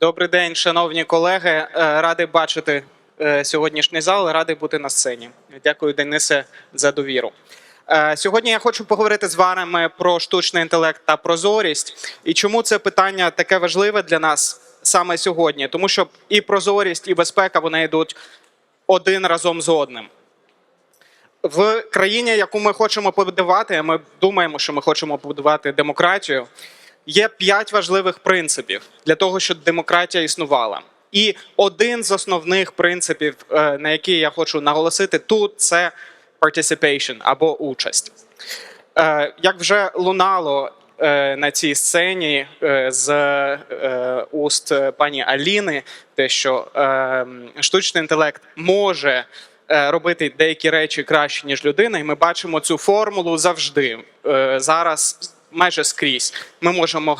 Добрий день, шановні колеги. Е, Радий бачити е, сьогоднішній зал, радий бути на сцені. Дякую, Денисе, за довіру. Е, Сьогодні я хочу поговорити з вами про штучний інтелект та прозорість. І чому це питання таке важливе для нас саме сьогодні? Тому що і прозорість, і безпека вони йдуть один разом з одним. В країні, яку ми хочемо побудувати, ми думаємо, що ми хочемо побудувати демократію. Є п'ять важливих принципів для того, щоб демократія існувала. І один з основних принципів, е, на який я хочу наголосити тут, це participation або участь. Е, Як вже лунало е, на цій сцені з уст пані Аліни, те, що штучний інтелект може робити деякі речі краще, ніж людина, і ми бачимо цю формулу завжди. Зараз майже скрізь. Ми можемо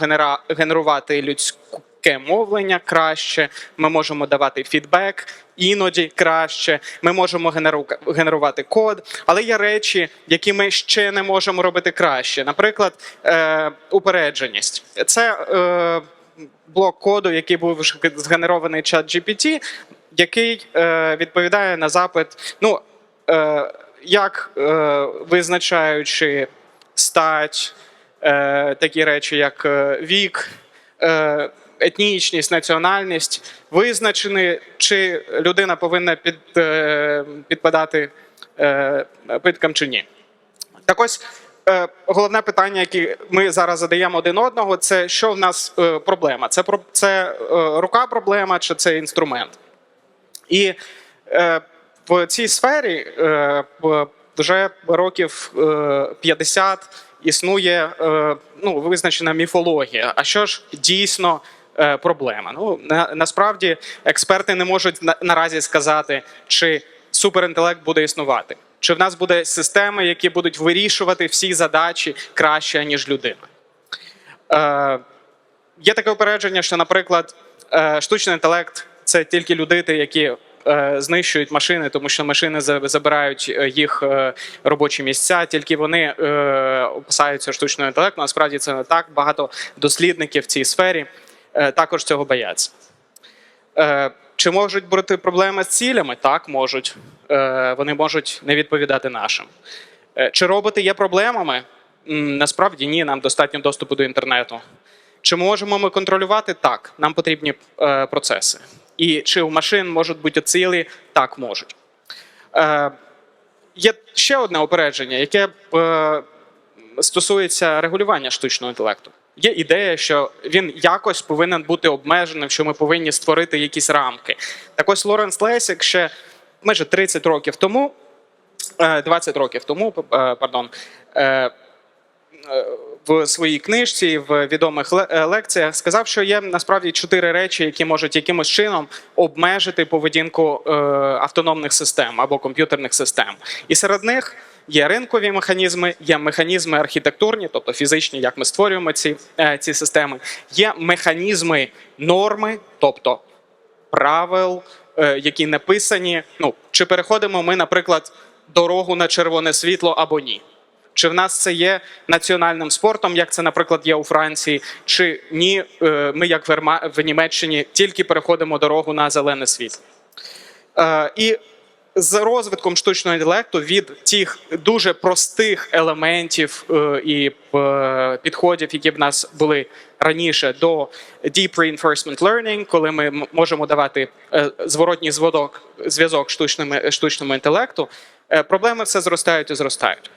генерувати людське мовлення краще, ми можемо давати фідбек іноді краще, ми можемо генеру... генерувати код, але є речі, які ми ще не можемо робити краще. Наприклад, е... упередженість. Це е... блок коду, який був згенерований чат GPT, який е... відповідає на запит. Ну, е... як е... визначаючи стать, е, такі речі, як е, вік, е, етнічність, національність, визначені, чи людина повинна під, підпадати е, питкам чи ні. Так ось головне питання, яке ми зараз задаємо один одного, це що в нас проблема? Це, це рука проблема чи це інструмент? І в цій сфері вже років е, 50 існує е, ну, визначена міфологія. А що ж дійсно е, проблема? Ну на, насправді експерти не можуть на, наразі сказати, чи суперінтелект буде існувати, чи в нас буде системи, які будуть вирішувати всі задачі краще ніж людина. Е, є таке упередження, що, наприклад, е, штучний інтелект це тільки людини, які знищують машини, тому що машини забирають е, їх е, робочі місця. Тільки вони е, опасаються штучного інтелекту. Насправді це не так. Багато дослідників в цій сфері е, також цього бояться. Е, Чи можуть бути проблеми з цілями? Так, можуть. Е, Вони можуть не відповідати нашим. Е, Чи роботи є проблемами? Насправді ні, нам достатньо доступу до інтернету. Чи можемо ми контролювати? Так, нам потрібні е, процеси. І чи у машин можуть бути цілі? Так, можуть. Е, є ще одне опередження, яке е, стосується регулювання штучного інтелекту. Є ідея, що він якось повинен бути обмеженим, що ми повинні створити якісь рамки. Так ось Лоренс Лесік ще майже 30 років тому, е, 20 років тому, е, пардон, е, в своїй книжці, в відомих е, лекціях, сказав, що є насправді чотири речі, які можуть якимось чином обмежити поведінку е, автономних систем або комп'ютерних систем. І серед них є ринкові механізми, є механізми архітектурні, тобто фізичні, як ми створюємо ці, е, ці системи, є механізми норми, тобто правил, які написані. Ну, чи переходимо ми, наприклад, дорогу на червоне світло або ні? Чи в нас це є національним спортом, як це, наприклад, є у Франції, чи ні, е, ми, як в Німеччині, тільки переходимо дорогу на зелене світло. Е, І з розвитком штучного інтелекту від тих дуже простих елементів е, і підходів, які в нас були раніше, до deep reinforcement learning, коли ми можемо давати зворотній зв'язок, штучному, інтелекту, проблеми все зростають і зростають.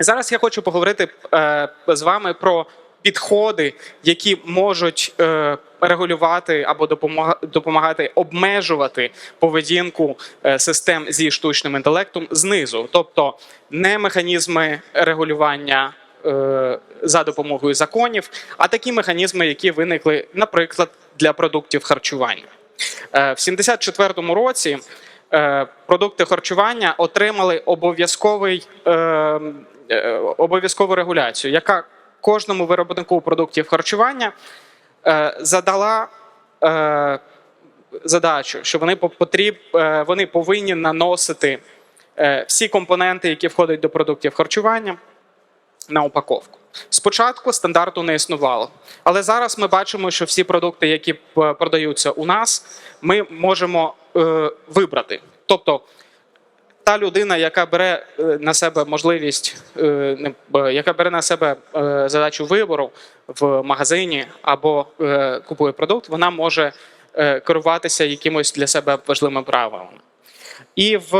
Зараз я хочу поговорити е, з вами про підходи, які можуть е, регулювати або допомагати обмежувати поведінку е, систем зі штучним інтелектом знизу, тобто не механізми регулювання. За допомогою законів, а такі механізми, які виникли, наприклад, для продуктів харчування. В 74-му році продукти харчування отримали обов'язковий е, е, обов'язкову регуляцію, яка кожному виробнику продуктів харчування е, задала е, задачу, що вони по- потріб, е, вони повинні наносити е, всі компоненти, які входять до продуктів харчування, на упаковку. Спочатку стандарту не існувало, але зараз ми бачимо, що всі продукти, які продаються у нас, ми можемо е, вибрати. Тобто та людина, яка бере е, на себе можливість, е, яка бере на себе е, задачу вибору в магазині або купує продукт, вона може керуватися якимось для себе важливими правилами. І в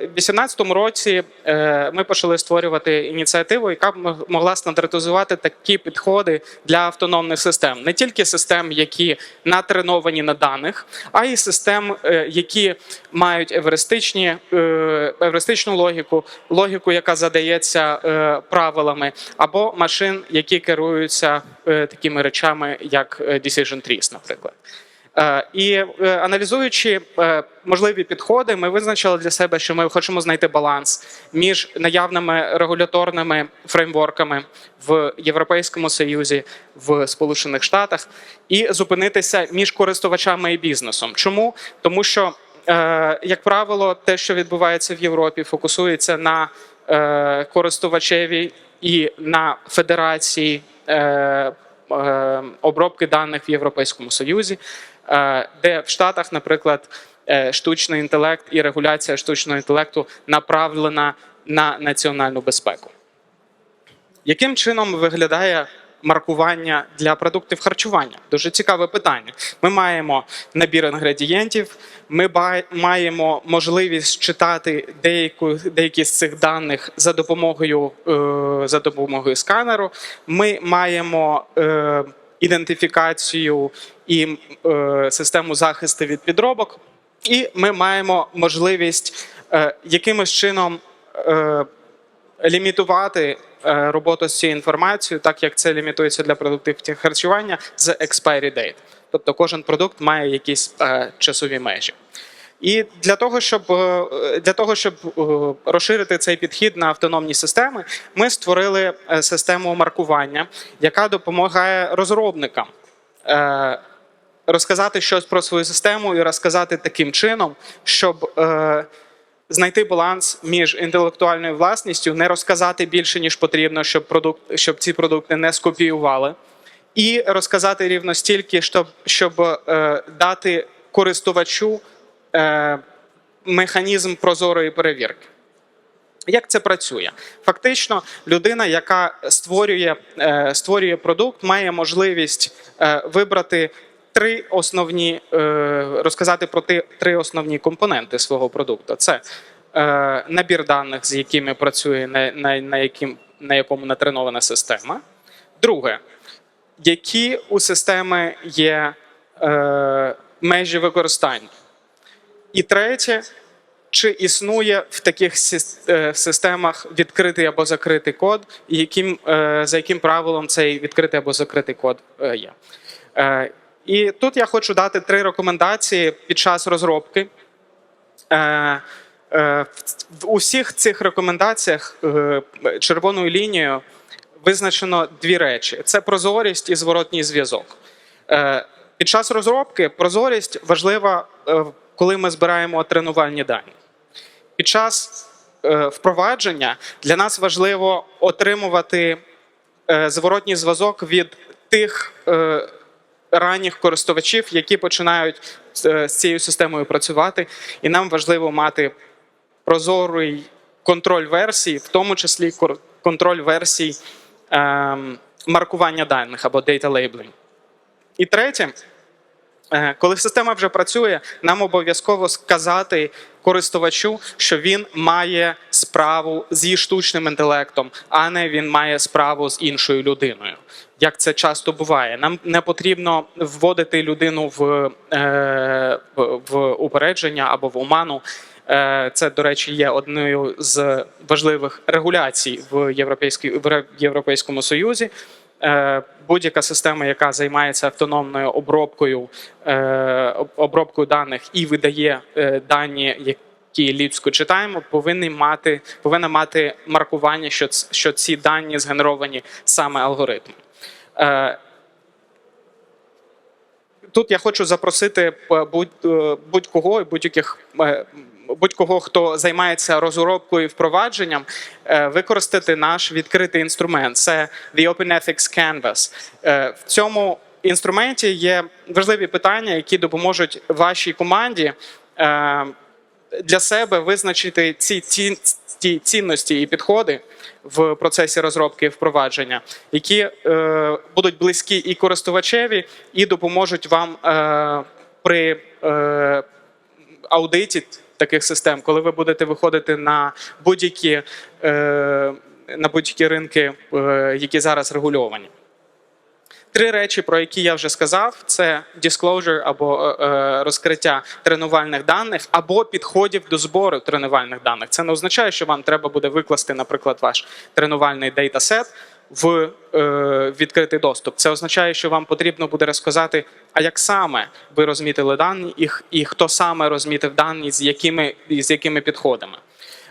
2018 році е, ми почали створювати ініціативу, яка б могла стандартизувати такі підходи для автономних систем, не тільки систем, які натреновані на даних, а й систем, е, які мають евристичні, е, евристичну логіку, логіку, яка задається е, правилами, або машин, які керуються е, такими речами, як е, decision trees, наприклад. Е, І е, аналізуючи е, можливі підходи, ми визначили для себе, що ми хочемо знайти баланс між наявними регуляторними фреймворками в Європейському Союзі, в Сполучених Штатах, і зупинитися між користувачами і бізнесом. Чому? Тому що, як правило, те, що відбувається в Європі, фокусується на користувачеві і на федерації. обробки даних в Європейському Союзі, де в Штатах, наприклад, е, штучний інтелект і регуляція штучного інтелекту направлена на національну безпеку. Яким чином виглядає маркування для продуктів харчування? Дуже цікаве питання. Ми маємо набір інгредієнтів, ми маємо можливість читати деяку, деякі з цих даних за допомогою, е, за допомогою сканеру. Ми маємо е, ідентифікацію і е, систему захисту від підробок, і ми маємо можливість е, якимось чином. Е, лімітувати е, роботу з цією інформацією, так як це лімітується для продуктів харчування з expiry date. Тобто кожен продукт має якісь е, часові межі. І для того, щоб е, для того, щоб е, розширити цей підхід на автономні системи, ми створили е, систему маркування, яка допомагає розробникам е, розказати щось про свою систему і розказати таким чином, щоб е, знайти баланс між інтелектуальною власністю, не розказати більше ніж потрібно, щоб продукт, щоб ці продукти не скопіювали, і розказати рівно стільки, щоб, щоб е, дати користувачу е, механізм прозорої перевірки. Як це працює? Фактично, людина, яка створює, е, створює продукт, має можливість е, вибрати три основні, е, розказати про три основні компоненти свого продукту. Це е, набір даних, з якими працює, на, на, на, яким, на якому натренована система. Друге, які у системи є е, межі використання. І третє, чи існує в таких е, системах відкритий або закритий код, і яким, е, за яким правилом цей відкритий або закритий код е, є. І тут я хочу дати три рекомендації під час розробки. В усіх цих рекомендаціях червоною лінією визначено дві речі: це прозорість і зворотній зв'язок. Під час розробки прозорість важлива, коли ми збираємо тренувальні дані. Під час е, впровадження для нас важливо отримувати е, зворотній зв'язок від тих е, ранніх користувачів, які починають з, цією системою працювати, і нам важливо мати прозорий контроль версій, в тому числі контроль версій ем, маркування даних або data labeling. І третє, коли система вже працює, нам обов'язково сказати користувачу, що він має справу зі штучним інтелектом, а не він має справу з іншою людиною. Як це часто буває, нам не потрібно вводити людину в, е, в- упередження або в оману. Е, Це, до речі, є одною з важливих регуляцій в Європейській в Європейському Союзі. Е, Будь-яка система, яка займається автономною обробкою, е, обробкою даних і видає е, дані, які людсько читаємо, повинні мати повинна мати маркування, що що ці дані згенеровані саме алгоритмом. Тут я хочу запросити будь- будь-кого і будь-яких будь-кого, хто займається розробкою і впровадженням, е, використати наш відкритий інструмент. Це The Open Ethics Canvas. Е, В цьому інструменті є важливі питання, які допоможуть вашій команді е, для себе визначити ці ці- ті цінності і підходи в процесі розробки і впровадження, які будуть близькі і користувачеві, і допоможуть вам при аудиті таких систем, коли ви будете виходити на будь-які е, на будь-які ринки, е, які зараз регульовані. Три речі, про які я вже сказав: це disclosure або е, е, розкриття тренувальних даних, або підходів до збору тренувальних даних. Це не означає, що вам треба буде викласти, наприклад, ваш тренувальний дейтасет в е, відкритий доступ. Це означає, що вам потрібно буде розказати, а як саме ви розмітили дані, і, і хто саме розмітив дані, з якими, з якими підходами.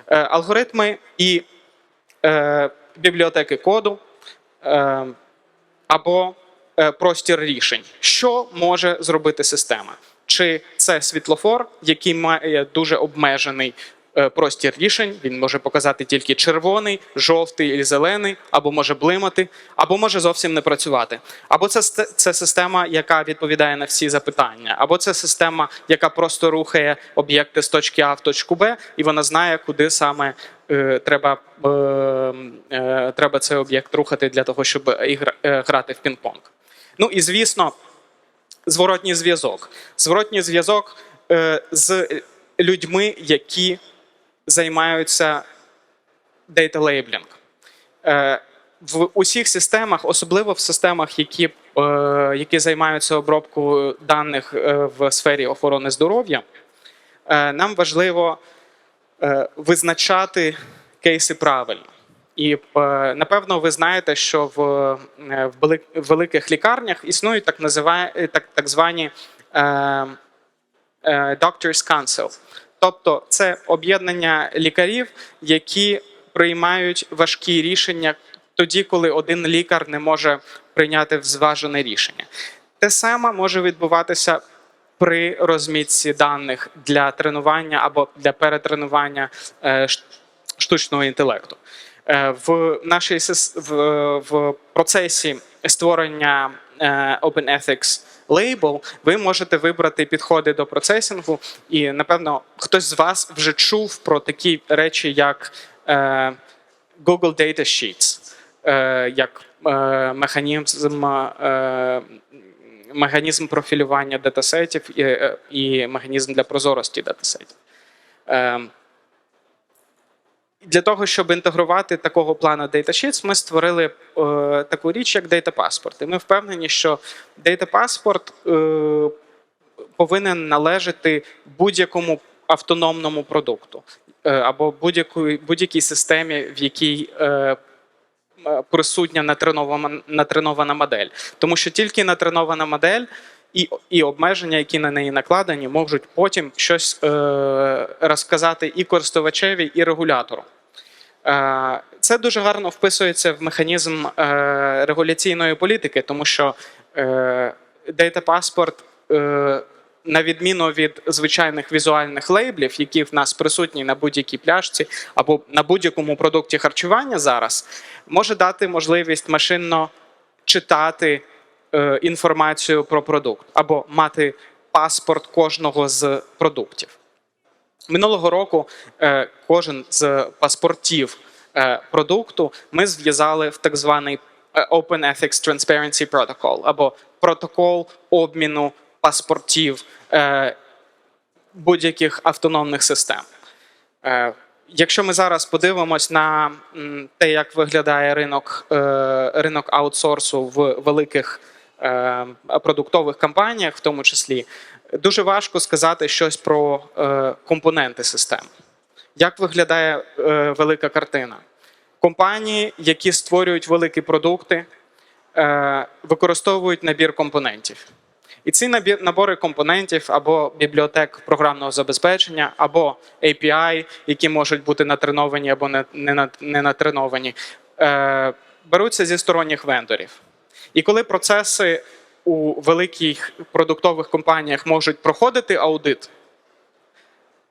Е, алгоритми і е, бібліотеки коду. Е, або е, простір рішень. Що може зробити система? Чи це світлофор, який має дуже обмежений простір рішень? Він може показати тільки червоний, жовтий і зелений, або може блимати, або може зовсім не працювати. Або це, це система, яка відповідає на всі запитання, або це система, яка просто рухає об'єкти з точки А в точку Б, і вона знає, куди саме е, треба, е, е, треба цей об'єкт рухати для того, щоб е, грати в пінг-понг. Ну і звісно, зворотній зв'язок. Зворотній зв'язок е, з людьми, які займаються data labeling. Е, В усіх системах, особливо в системах, які, е, які займаються обробкою даних е, в сфері охорони здоров'я, нам важливо визначати кейси правильно. І напевно ви знаєте, що в, в вели- в великих лікарнях існують так, так, так звані Doctors Council. Тобто це об'єднання лікарів, які приймають важкі рішення тоді, коли один лікар не може прийняти зважене рішення. Те саме може відбуватися при розмітці даних для тренування або для перетренування е, штучного інтелекту. Е, В нашій в, в процесі створення е, Open Ethics Label ви можете вибрати підходи до процесінгу, і напевно хтось з вас вже чув про такі речі, як е, Google Data Sheets, е, як е, механізм, е, механізм профілювання датасетів і, е, і механізм для прозорості датасетів. Е, для того, щоб інтегрувати такого плану Data Sheets, ми створили е, таку річ, як Data Passport. І ми впевнені, що Data Passport е, повинен належати будь-якому автономному продукту е, або будь-якій будь-якій системі, в якій е, присутня натренована, натренована модель. Тому що тільки натренована модель і, і обмеження, які на неї накладені, можуть потім щось е, розказати і користувачеві, і регулятору. Е, Це дуже гарно вписується в механізм е, регуляційної політики, тому що Data Passport, е, на відміну від звичайних візуальних лейблів, які в нас присутні на будь-якій пляшці або на будь-якому продукті харчування зараз, може дати можливість машинно читати інформацію про продукт або мати паспорт кожного з продуктів. Минулого року е, кожен з паспортів е, продукту ми зв'язали в так званий е, Open Ethics Transparency Protocol або протокол обміну паспортів будь-яких автономних систем. Якщо ми зараз подивимось на те, як виглядає ринок, ринок аутсорсу в великих продуктових компаніях, в тому числі, дуже важко сказати щось про е, компоненти систем. Як виглядає е, велика картина? Компанії, які створюють великі продукти, е, використовують набір компонентів. І ці набори компонентів або бібліотек програмного забезпечення, або API, які можуть бути натреновані або не, натреновані, беруться зі сторонніх вендорів. І коли процеси у великих продуктових компаніях можуть проходити аудит,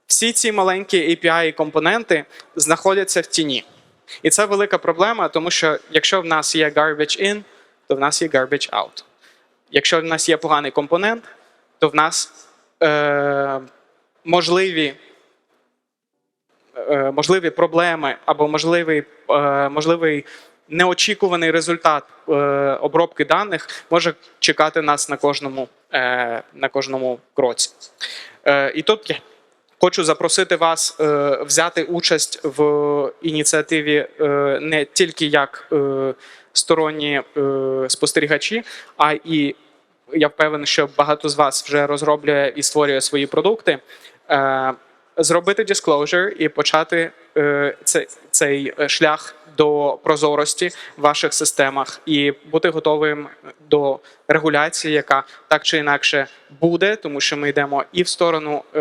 всі ці маленькі API компоненти знаходяться в тіні. І це велика проблема, тому що якщо в нас є garbage in, то в нас є garbage out. Якщо в нас є поганий компонент, то в нас е, можливі, е, можливі проблеми або можливий, е, можливий неочікуваний результат е, обробки даних може чекати нас на кожному, е, на кожному кроці. Е, і тут я хочу запросити вас взяти участь в ініціативі не тільки як сторонні спостерігачі, а і я впевнений, що багато з вас вже розроблює і створює свої продукти. Зробити disclosure і почати е, цей, цей е, шлях до прозорості в ваших системах і бути готовим до регуляції, яка так чи інакше буде, тому що ми йдемо і в сторону е,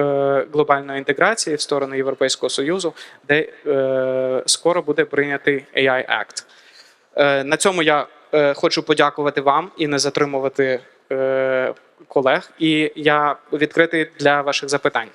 глобальної інтеграції, і в сторону Європейського союзу, де скоро буде прийнятий AI Act. На цьому я хочу подякувати вам і не затримувати колег. І я відкритий для ваших запитань.